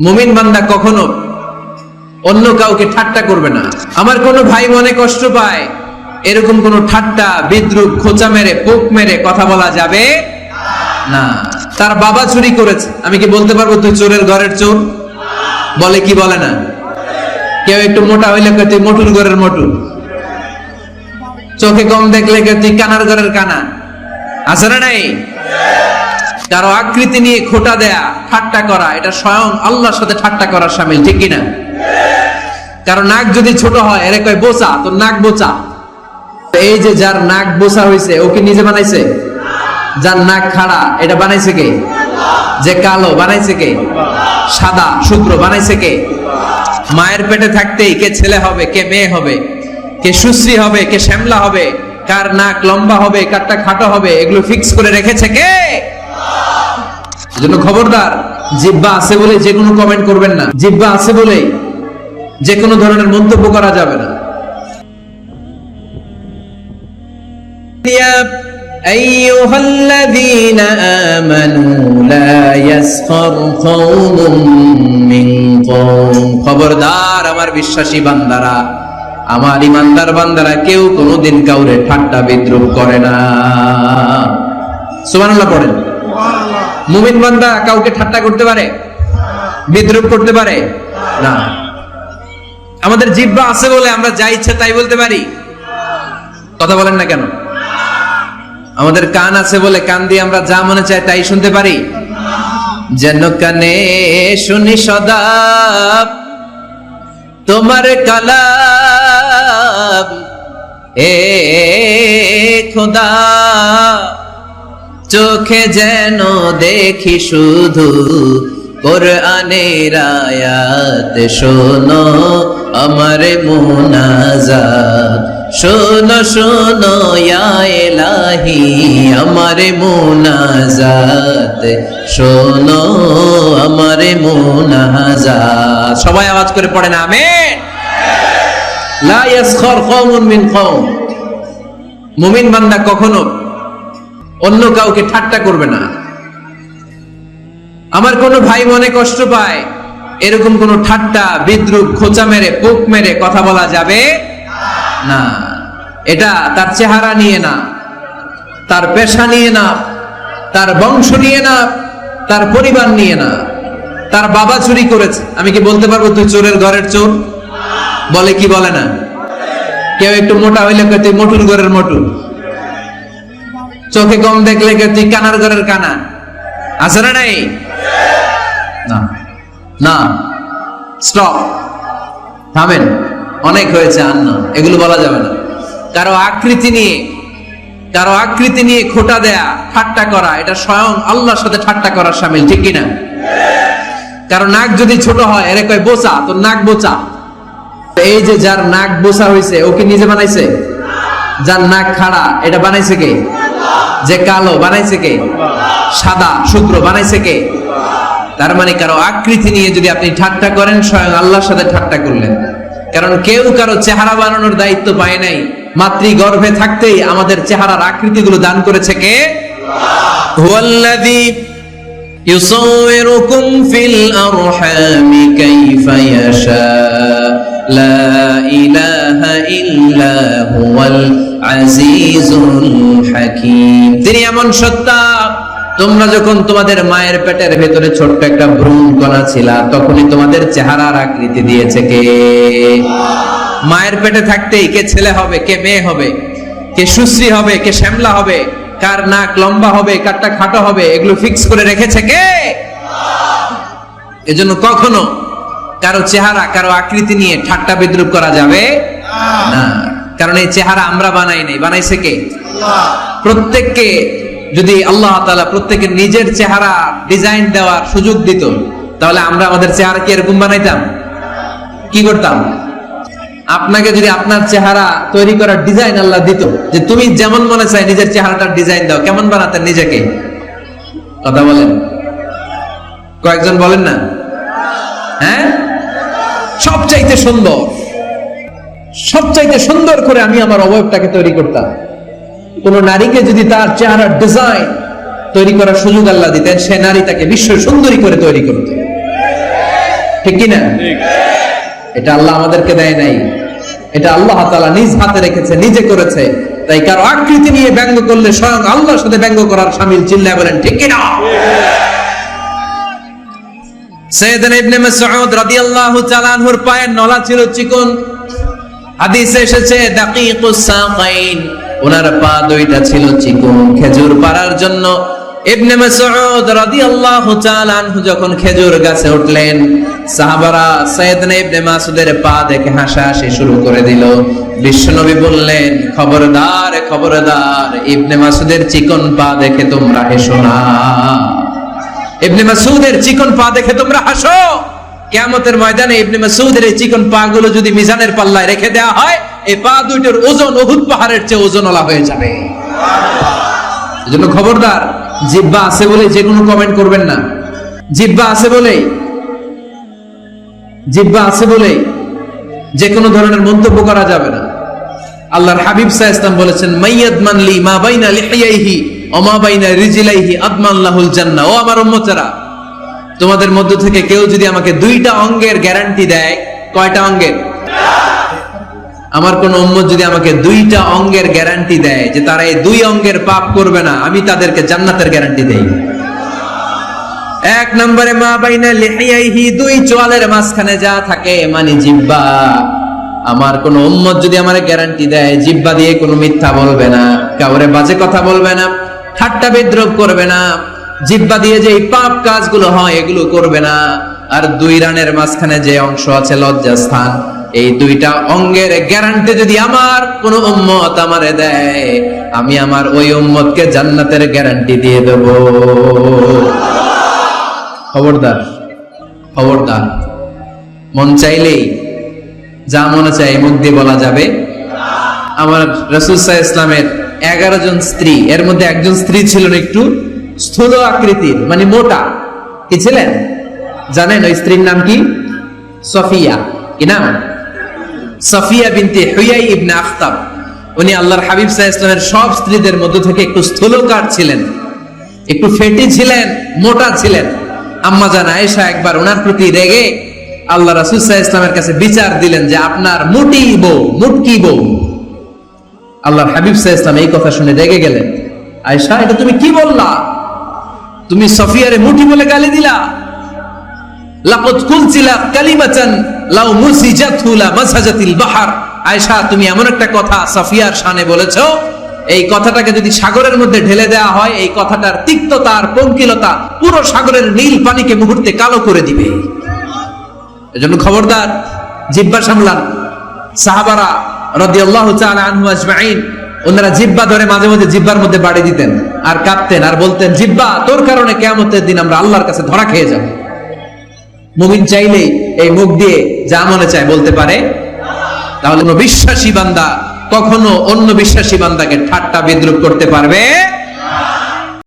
মুমিন বান্দা কখনো অন্য কাউকে ঠাট্টা করবে না। আমার কোনো ভাই মনে কষ্ট পায়, এরকম কোন ঠাট্টা, বিদ্রুপ, খোঁচা মেরে, পোক মেরে কথা বলা যাবে না। তার বাবা চুরি করেছে। আমি কি বলতে পারব তুই চোরের ঘরের চোর? বলে কি বলে না? কেউ একটু মোটা হইলে তুই মোটুর ঘরের মোটু। চোখে কম দেখলে তুই কানার ঘরের কানা। আছে না নাই? কারও আকৃতি নিয়ে খোটা দেয়া, ঠাট্টা করা, এটা স্বয়ং আল্লাহর সাথে ঠাট্টা করার সামিল, ঠিক কিনা? কারও নাক যদি ছোট হয়, এরে কয়, বোচা, তোর নাক বোচা। এই যে যার নাক বোচা হয়েছে ও কি নিজে বানাইছে? যার নাক খাড়া, এটা বানাইছে কে? যে কালো, বানাইছে কে? সাদা শুভ্র বানাইছে কে? মায়ের পেটে থাকতেই কে ছেলে হবে, কে মেয়ে হবে, কে সুশ্রী হবে, কে শ্যামলা হবে, কার নাক লম্বা হবে, কারটা খাটো হবে, এগুলো ফিক্স করে রেখেছে কে? এজন্য খবরদার জিব্বা আছে বলে যে কোনো কমেন্ট করবেন না জিব্বা আছে বলে যে কোনো ধরনের মন্তব্য করা যাবে না يا أيها الذين آمنوا لا يسخر قوم من قوم খবরদার আমার বিশ্বাসী বান্দারা আমার ইমানদার বান্দারা কেউ কোনোদিন কাউরে ঠাট্টা বিদ্রুপ করে না সুবহানাল্লাহ পড়েন মুমিন বান্দা কাউকে ঠাট্টা করতে পারে? বিদ্রুপ করতে পারে? না। আমাদের জিব্বা আছে বলে আমরা যা ইচ্ছে তাই বলতে পারি। কথা বলেন না কেন? আমাদের কান আছে বলে কান দিয়ে আমরা যা মনে চাই তাই শুনতে পারি। যেন কানে শুনি সদা তোমার কালাম। এ খোদা। চোখে যেন দেখি শুধু কোরআনের আয়াত। শোনো আমার মুনাজাত। শোনো শোনো এলাহি আমার মুনাজাত। শোনো আমার মুনাজাত। সবাই আওয়াজ করে পড়েন, আমেন। লা ইয়াসখর কওমুন মিন কওম। মুমিন বান্দা কখনো অন্য কাউকে ঠাট্টা করবে না। আমার কোনো ভাই মনে কষ্ট পায়, এরকম কোন ঠাট্টা, বিদ্রুপ, খোঁচা মেরে, পোক মেরে কথা বলা যাবে না। এটা তার চেহারা নিয়ে না, তার পেশা নিয়ে না, তার বংশ নিয়ে না, তার পরিবার নিয়ে না। তার বাবা চুরি করেছে। আমি কি বলতে পারব তুই চোরের ঘরের চোর? বলে কি বলে না? কেউ একটু মোটা হইলে তুই মোটুর ঘরের মোটু। চোখে কম দেখলে কে তুই কানার ঘরের কানা? আছে না নাই? না। স্টপ থামেন। অনেক হয়েছে, আর না। এগুলো বলা যাবে না। কারও আকৃতি নিয়ে, কারও আকৃতি নিয়ে খোটা দেয়া, ঠাট্টা করা, এটা স্বয়ং আল্লাহর সাথে ঠাট্টা করার সামিল, ঠিক কিনা? কারও নাক যদি ছোট হয়, এরে কয়, বোচা, তোর নাক বোচা। এই যে যার নাক বোচা হয়েছে ও কি নিজে বানাইছে? যার নাক খাড়া, এটা বানাইছে কে? যে কালো বানাইছে কে? সাদা শুক্র বানাইছে কে? তার মানে কারও আকৃতি নিয়ে যদি আপনি ঠাট্টা করেন, স্বয়ং আল্লাহর সাথে ঠাট্টা করলেন। কারণ কেউ কারও চেহারা বানানোর দায়িত্ব পায় নাই। মাতৃ গর্ভে থাকতেই আমাদের চেহারার আকৃতি গুলো দান করেছে কে? হুয়াল্লাযী ফিল লা ইলাহা ইল্লা হুয়াল তিনি এমন সত্তা, তোমরা যখন তোমাদের মায়ের পেটের ভেতরে ছোট্ট একটা ভ্রূণ কণা ছিল, তখনই তোমাদের চেহারার আকৃতি দিয়েছে কে? মায়ের পেটে থাকতেই কে ছেলে হবে, কে মেয়ে হবে, কে সুশ্রী হবে, কে শ্যামলা হবে, কার নাক লম্বা হবে, কারটা খাটো হবে, এগুলো ফিক্স করে রেখেছে কে? এজন্য কখনো কারও চেহারা, কারও আকৃতি নিয়ে ঠাট্টা বিদ্রুপ করা যাবে না। কারণ এই চেহারা আমরা বানাই নাই। বানাইছে কে? প্রত্যেককে যদি আল্লাহ তাআলা প্রত্যেকে নিজের চেহারা ডিজাইন দেওয়ার সুযোগ দিত, তাহলে আমরা আমাদের চেহারা কি এরকম বানাইতাম? কি করতাম? আপনাকে যদি আপনার চেহারা তৈরি করার ডিজাইন আল্লাহ দিত, যে তুমি যেমন মনে চাই নিজের চেহারাটার ডিজাইন দাও, কেমন বানাতেন নিজেকে? কথা বলেন। কয়েকজন বলেন না? হ্যাঁ? সবচাইতে সুন্দর। সবচাইতে সুন্দর করে আমি আমার অবয়বটাকে তৈরি করতাম। কোন নারীকে যদি তার চেহারার ডিজাইন তৈরি করার সুযোগ আল্লাহ দিতেন, সে নারী তাকে বিশ্ব সুন্দরী করে তৈরি করত। ঠিক কিনা? এটা আল্লাহ আমাদেরকে দেয় নাই। এটা আল্লাহ তাআলা নিজ হাতে রেখেছে, নিজে করেছে। তাই কারও আকৃতি নিয়ে ব্যঙ্গ করলে স্বয়ং আল্লাহর সাথে ব্যঙ্গ করার শামিল চিল্লায় বলেন, ঠিক কিনা? সৈয়দনা ইবনে মাসউদ রাদিয়াল্লাহু তাআলা আনহুর পায়ের নলা ছিল চিকন। হাদিসে এসেছে ওনার পা ছিল চিকন খেজুর পাড়ার জন্য। ইবনে মাসউদ রাদিয়াল্লাহু তাআলা আনহু যখন খেজুর গাছে উঠলেন, সাহাবারা সাইয়েদনা ইবনে মাসউদের পা দেখে শুরু করে দিল। বিশ্বনবী বললেন, খবরদার খবরদার, ইবনে মাসউদের চিকন পা দেখে তোমরা হেসো না। ইবনে মাসউদের চিকন পা দেখে তোমরা হাসো। কিয়ামতের ময়দানে ইবনে মাসউদের এই চিকন পা গুলো যদি মিজানের পাল্লায় রেখে দেওয়া হয়, এই পা দুইটার ওজন উহুদ পাহাড়ের চেয়ে ওজনওয়ালা হয়ে যাবে। এজন্য খবরদার, জিব্বা আছে বলে যে কোনো কমেন্ট করবেন না। জিব্বা আছে বলে, জিব্বা আছে বলে যে কোনো ধরনের মন্তব্য করা যাবে না। আল্লাহর হাবিব সাহ ইসলাম বলেছেন মাইয়াদ মানলি মা বাইনা লিহিয়াইহি অমা বাইনা রিজিলাইহি আদমান লাহুল জান্নাহ। ও আমার উম্মতেরা তোমাদের মধ্য থেকে কেউ যদি আমাকে দুইটা অঙ্গের গ্যারান্টি দেয়, কয়টা অঙ্গের? আমার কোন উম্মত যদি আমাকে দুইটা অঙ্গের গ্যারান্টি দেয় যে তারা এই দুই অঙ্গের পাপ করবে না, আমি তাদেরকে জান্নাতের গ্যারান্টি দেই। এক নম্বরে, মা বাইনা লিহিয়াইহি, দুই চোয়ালের মাঝখানে যা থাকে মানে জিব্বা। আমার কোন উম্মত যদি আমার গ্যারান্টি দেয়, জিব্বা দিয়ে কোনো মিথ্যা বলবে না, কাউরে বাজে কথা বলবে না, ঠাট্টা বিদ্রোহ করবে না জিব্বা দিয়ে যে এই পাপ কাজগুলো হয়, এগুলো করবে না। আর দুই রানের মাঝখানে যে অংশ আছে, লজ্জাস্থান। এই দুইটা অঙ্গের গ্যারান্টি যদি আমার কোন উম্মত আমারে দেয়, আমি আমার ওই উম্মতকে জান্নাতের গ্যারান্টি দিয়ে দেব। খবরদার খবরদার। মন চাইলেই যা মনে চাই মুখ দিয়ে বলা যাবে। আমার রসুলসাহ ইসলামের এগারো জন স্ত্রী, এর মধ্যে একজন স্ত্রী ছিলেন একটু। স্থূল আকৃতির মানে মোটা। কি ছিলেন? জানেন ওই স্ত্রীর নাম কি? সফিয়া। কি নাম? সফিয়া বিনতে হুয়াই ইবনে আখতাব। উনি আল্লাহর হাবিব সাহ ইসলামের সব স্ত্রীদের মধ্য থেকে একটু স্থূলকার ছিলেন। একটু ফেটি ছিলেন, মোটা ছিলেন। আম্মা জান আয়েশা একবার ওনার প্রতি রেগে আল্লাহ রাসুল সাহ ইসলামের কাছে বিচার দিলেন যে আপনার মুটি বউ, মুটকি বউ। আল্লাহর হাবিব সাহ ইসলাম এই কথা শুনে রেগে গেলেন। আয়েশা, এটা তুমি কি বললা? তুমি সফিয়ারে মুঠি বলে গালি দিলা। লাউ তুমি এমন একটা কথা এই কথাটাকে যদি সাগরের মধ্যে ঢেলে দেওয়া হয়, এই কথাটার পুরো সাগরের নীল পানিকে মুহূর্তে কালো করে দিবে। এজন্য খবরদার জিব্বা সামলান। সাহাবারা ওনারা জিব্বা ধরে মাঝে মাঝে জিব্বার মধ্যে বাড়ি দিতেন আর কাঁদতেন আর বলতেন জিব্বা তোর কারণে কেমতের দিন আমরা আল্লাহর কাছে ধরা খেয়ে যাব। মুমিন চাইলেই এই মুখ দিয়ে যা মনে চায় বলতে পারে। তাহলে বিশ্বাসী বান্দা, কখনো অন্য বিশ্বাসী বান্দাকে ঠাট্টা বিদ্রুপ করতে পারবে?